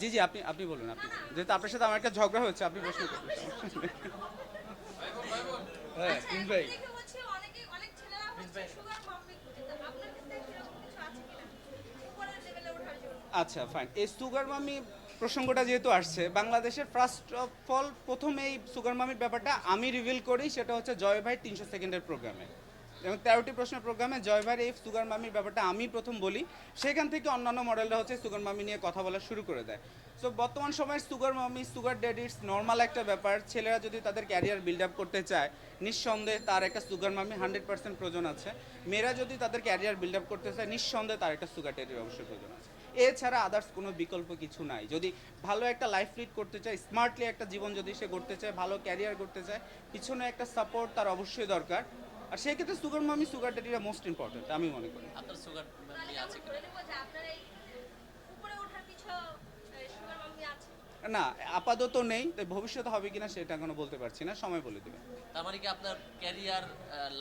জি জি আপনি আপনি বলুন আপনি। যেহেতু আপনার সাথে আমার একটা ঝগড়া হচ্ছে আপনি প্রশ্ন করুন। হ্যাঁ ভাই। আচ্ছা ফাইন এই সুগার মামি প্রসঙ্গটা যেহেতু আসছে বাংলাদেশের ফার্স্ট অফ অল প্রথমে এই সুগার মামির ব্যাপারটা আমি রিভিল করি সেটা হচ্ছে জয় ভাই তিনশো সেকেন্ডের প্রোগ্রামে এবং তেরোটি প্রশ্নের প্রোগ্রামে জয় ভাইয়ের এই সুগার মামির ব্যাপারটা আমি প্রথম বলি। সেখান থেকে অন্যান্য মডেলরা হচ্ছে সুগার মামি নিয়ে কথা বলা শুরু করে দেয়। সো বর্তমান সময়ের সুগার মামি, সুগার ড্যাডিস নর্মাল একটা ব্যাপার। ছেলেরা যদি তাদের ক্যারিয়ার বিল্ড আপ করতে চায়, নিঃসন্দেহে তার একটা সুগার মামি হান্ড্রেড পার্সেন্ট প্রয়োজন আছে। মেয়েরা যদি তাদের ক্যারিয়ার বিল্ড আপ করতে চায়, নিঃসন্দেহে তার একটা সুগার ড্যাডির অবশ্যই প্রয়োজন আছে। এছাড়া আদার্স কোনো বিকল্প কিছু নাই। যদি ভালো একটা লাইফ লিড করতে চায় স্মার্টলি একটা জীবন যদি সে করতে চায়, ভালো ক্যারিয়ার করতে চায়, পিছনে একটা সাপোর্ট তার অবশ্যই দরকার। আর সেই ক্ষেত্রে সুগার মামি সুগার ড্যাডিরা মোস্ট ইম্পর্টেন্ট আমি মনে করি। আপনার সুগার আছে না আপাতত নেই তাই ভবিষ্যতে হবে কিনা সেটা এখনও বলতে পারছি না সময় বলে দেবে তার মানে কি আপনার ক্যারিয়ার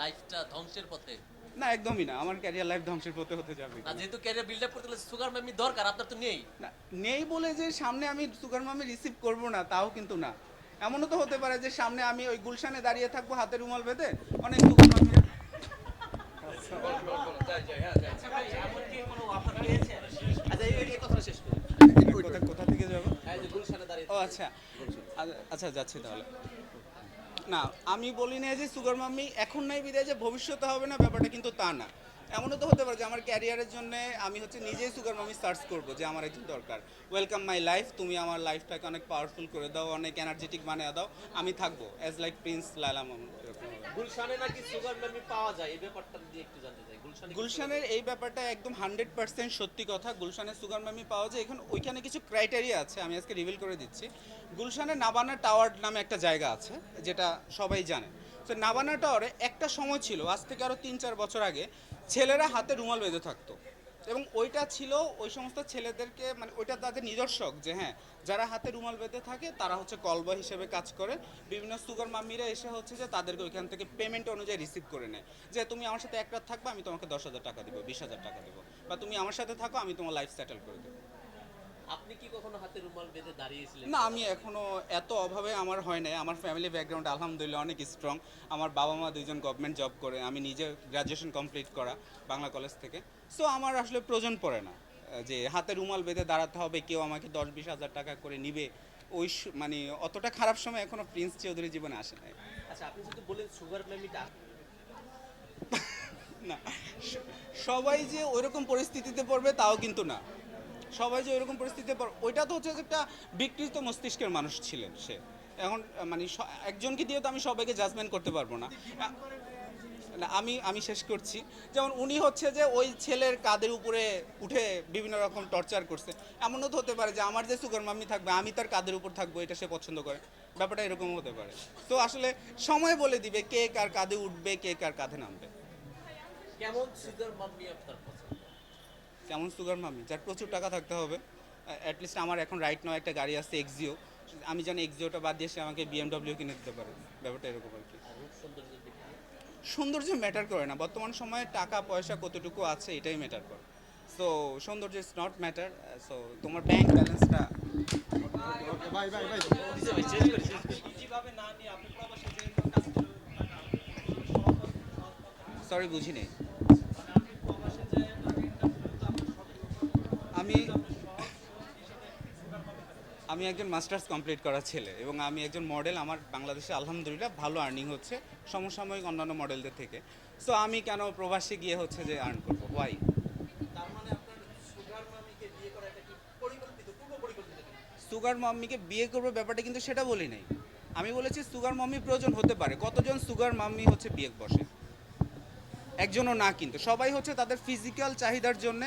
লাইফটা ধ্বংসের পথে? না একদমই না আমার ক্যারিয়ার লাইফ ধ্বংসের পথে হতে যাবে। না যেহেতু ক্যারিয়ার বিল্ড আপ করতে হলে সুগার ম্যামি দরকার আপনার তো নেই। না নেই বলে যে সামনে আমি সুগার মামি রিসিভ করব না তাও কিন্তু না। এমনও তো হতে পারে যে সামনে আমি ওই গুলশানে দাঁড়িয়ে থাকব হাতে রুমাল বেঁধে অনেক সুগার মামি যাই যাই হ্যাঁ যাই আচ্ছা এই এই কথাটা শেষ করি আচ্ছা আচ্ছা যাচ্ছি তাহলে না আমি বলি না যে সুগার মাম্মি এখন নাই বিদায় যে ভবিষ্যতে হবে না ব্যাপারটা কিন্তু তা না এমনও তো হতে পারে যে আমার ক্যারিয়ারের জন্য আমি হচ্ছে নিজেই সুগার মামি সার্চ করব যে আমার একজন দরকার ওয়েলকাম মাই লাইফ তুমি আমার লাইফটাকে অনেক পাওয়ারফুল করে দাও অনেক এনার্জেটিক বানিয়ে দাও আমি থাকব as like prince Laila Mamun. গুলশানে নাকি সুগার ম্যামি পাওয়া যায়? এই ব্যাপারটা দিয়ে একটু জানতে চাই। গুলশানে গুলশানের এই ব্যাপারটা একদম হান্ড্রেড পার্সেন্ট সত্যি কথা। গুলশানের সুগার মামি পাওয়া যায়। এখন ওইখানে কিছু ক্রাইটেরিয়া আছে আমি আজকে রিভিল করে দিচ্ছি। গুলশানে নাবানা টাওয়ার নামে একটা জায়গা আছে যেটা সবাই জানে। তো নাবানা টাওয়ারে একটা সময় ছিল আজ থেকে আরও তিন চার বছর আগে ছেলেরা হাতে রুমাল বেঁধে থাকতো। এবং ওইটা ছিল ওই সমস্ত ছেলেদেরকে মানে ওইটা তাদের নিদর্শক যে হ্যাঁ যারা হাতে রুমাল বেঁধে থাকে তারা হচ্ছে কলবা হিসেবে কাজ করে। বিভিন্ন সুগার মাম্মিরা এসে হচ্ছে যে তাদেরকে ওইখান থেকে পেমেন্ট অনুযায়ী রিসিভ করে নেয়। যে তুমি আমার সাথে এক রাত থাকবে, আমি তোমাকে দশ হাজার টাকা দিব, বিশ হাজার টাকা দেবো। বা তুমি আমার সাথে থাকো, আমি তোমার লাইফ সেটেল করে দেবো। আপনি কি কখনো হাতে রুমাল বেঁধে দাঁড়িয়েছিলেন? না আমি এখনও এত অভাবে আমার হয় নাই। আমার ফ্যামিলি ব্যাকগ্রাউন্ড আলহামদুলিল্লাহ অনেক স্ট্রং আমার বাবা মা দুইজন গভর্নমেন্ট জব করে আমি নিজে গ্রাজুয়েশন কমপ্লিট করা বাংলা কলেজ থেকে। সো আমার আসলে প্রয়োজন পড়ে না যে হাতে রুমাল বেঁধে দাঁড়াতে হবে কেউ আমাকে দশ বিশ হাজার টাকা করে নিবে। ওই মানে অতটা খারাপ সময় এখনও প্রিন্স চৌধুরী জীবনে আসে নাই। আচ্ছা আপনি যদি বলেন সুগার ম্যামিটা না সবাই যে ওইরকম পরিস্থিতিতে পড়বে তাও কিন্তু না। সবাই যে ওইরকম পরিস্থিতিতে পড়, ওইটা তো হচ্ছে একটা বিকৃত মস্তিষ্কের মানুষ ছিলেন সে। এখন মানে একজনকে দিয়ে তো আমি সবাইকে জাজমেন্ট করতে পারব না। আমি আমি শেষ করছি। যেমন উনি হচ্ছে যে ওই ছেলের কাদের উপরে উঠে বিভিন্ন রকম টর্চার করছে। এমনও তো হতে পারে যে আমার যে সুগার মাম্মি থাকবে, আমি তার কাদের উপর থাকব, এটা সে পছন্দ করে। ব্যাপারটা এরকম হতে পারে। তো আসলে সময় বলে দিবে কে কার কাঁধে উঠবে, কে কার কাঁধে নামবে। কেমন সুগার মাম্মি আপনার কেমন সুগার মামি? যার প্রচুর টাকা থাকতে হবে। অ্যাটলিস্ট আমার এখন রাইট নাও একটা গাড়ি আছে এক্সিও আমি জানি এক্সিওটা বাদ দিয়ে সে আমাকে বিএমডব্লিউ কিনে দিতে পারে। ব্যাপারটা এরকম আর কি? সৌন্দর্য ম্যাটার করে না। বর্তমান সময়ে টাকা পয়সা কতটুকু আছে এটাই ম্যাটার করে। সো সৌন্দর্য ইজ নট ম্যাটার সো তোমার ব্যাংক ব্যালেন্সটা। সরি বুঝি নেই আমি একজন মাস্টার্স কমপ্লিট করা ছেলে এবং আমি একজন মডেল। আমার বাংলাদেশে আলহামদুলিল্লাহ ভালো আর্নিং হচ্ছে সমসাময়িক অন্যান্য মডেলদের থেকে। সো আমি কেন প্রবাসী গিয়ে হচ্ছে যে আর্ন করব? ওয়াই? সুগার মাম্মিকে বিয়ে করবে ব্যাপারটা কিন্তু সেটা বলি নাই। আমি বলেছি সুগার মাম্মি প্রয়োজন হতে পারে। কতজন সুগার মাম্মি হচ্ছে বিয়ে বসে? একজনও না কিন্তু। সবাই হচ্ছে তাদের ফিজিক্যাল চাহিদার জন্য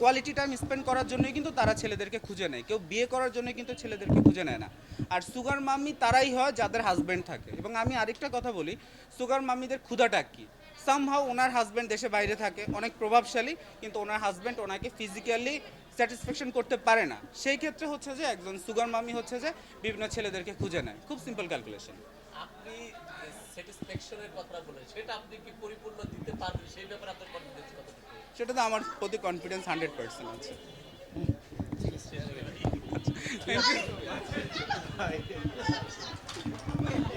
কোয়ালিটি টাইম স্পেন্ড করার জন্যই কিন্তু তারা ছেলেদেরকে খুঁজে নেয়। কেউ বিয়ে করার জন্য কিন্তু ছেলেদেরকে খুঁজে নেয় না। আর সুগার মাম্মি তারাই হয় যাদের হাজব্যান্ড থাকে। এবং আমি আরেকটা কথা বলি, সুগার মাম্মিদের ক্ষুধাটা কী? সামহাও ওনার হাজব্যান্ড দেশে বাইরে থাকে, অনেক প্রভাবশালী, কিন্তু ওনার হাজব্যান্ড ওনাকে ফিজিক্যালি স্যাটিসফ্যাকশন করতে পারে না। সেই ক্ষেত্রে হচ্ছে যে একজন সুগার মামি হচ্ছে যে বিভিন্ন ছেলেদেরকে খুঁজে নেয়। খুব সিম্পল ক্যালকুলেশন আপনি স্যাটিসফ্যাকশনের কথা বলেন সেটা আপনি কি পরিপূর্ণ দিতে পারবেন? সেই ব্যাপারে আপনার কনফিডেন্স কতটুকু? সেটা তো আমার প্রতি কনফিডেন্স হান্ড্রেড পার্সেন্ট আছে। Thank you